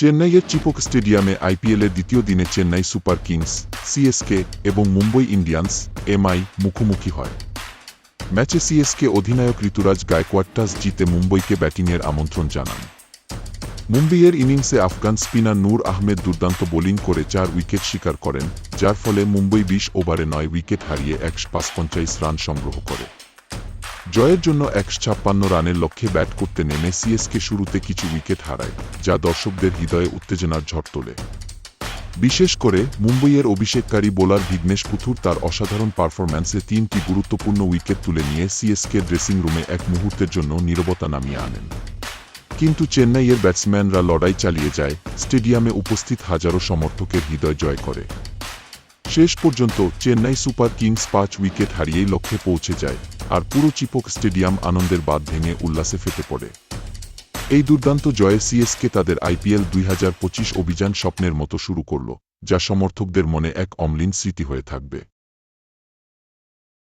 চেন্নাইয়ের চিপক স্টেডিয়ামে আইপিএলের দ্বিতীয় দিনে চেন্নাই সুপার কিংস সিএসকে এবং মুম্বই ইন্ডিয়ান্স এমআই মুখোমুখি হয়। ম্যাচে সিএসকে অধিনায়ক ঋতুরাজ গায়কোয়াড টাস জিতে মুম্বইকে ব্যাটিংয়ের আমন্ত্রণ জানান। মুম্বইয়ের ইনিংসে আফগান স্পিনার নূর আহমেদ দুর্দান্ত বোলিং করে চার উইকেট শিকার করেন, যার ফলে মুম্বই বিশ ওভারে নয় উইকেট হারিয়ে একশো রান সংগ্রহ করে। জয়ের জন্য একশো ছাপ্পান্ন রানের লক্ষ্যে ব্যাট করতে নেমে সিএসকে শুরুতে কিছু উইকেট হারায়, যা দর্শকদের হৃদয়ে উত্তেজনার ঝড় তোলে। বিশেষ করে মুম্বইয়ের অভিষেককারী বোলার ভিঘ্নেশ পুথুর তার অসাধারণ পারফরম্যান্সে তিনটি গুরুত্বপূর্ণ উইকেট তুলে নিয়ে সিএসকে ড্রেসিং রুমে এক মুহূর্তের জন্য নীরবতা নামিয়ে আনেন। কিন্তু চেন্নাইয়ের ব্যাটসম্যানরা লড়াই চালিয়ে যায়, স্টেডিয়ামে উপস্থিত হাজারো সমর্থকের হৃদয় জয় করে। শেষ পর্যন্ত চেন্নাই সুপার কিংস পাঁচ উইকেট হারিয়েই লক্ষ্যে পৌঁছে যায় আর পুরো চিপক স্টেডিয়াম আনন্দের বাদ ভেঙে উল্লাসে ফেটে পড়ে। এই দুর্দান্ত জয়ে সিএসকে তাদের আইপিএল দুই হাজার পঁচিশ অভিযান স্বপ্নের মতো শুরু করল, যা সমর্থকদের মনে এক অম্লিন স্মৃতি হয়ে থাকবে।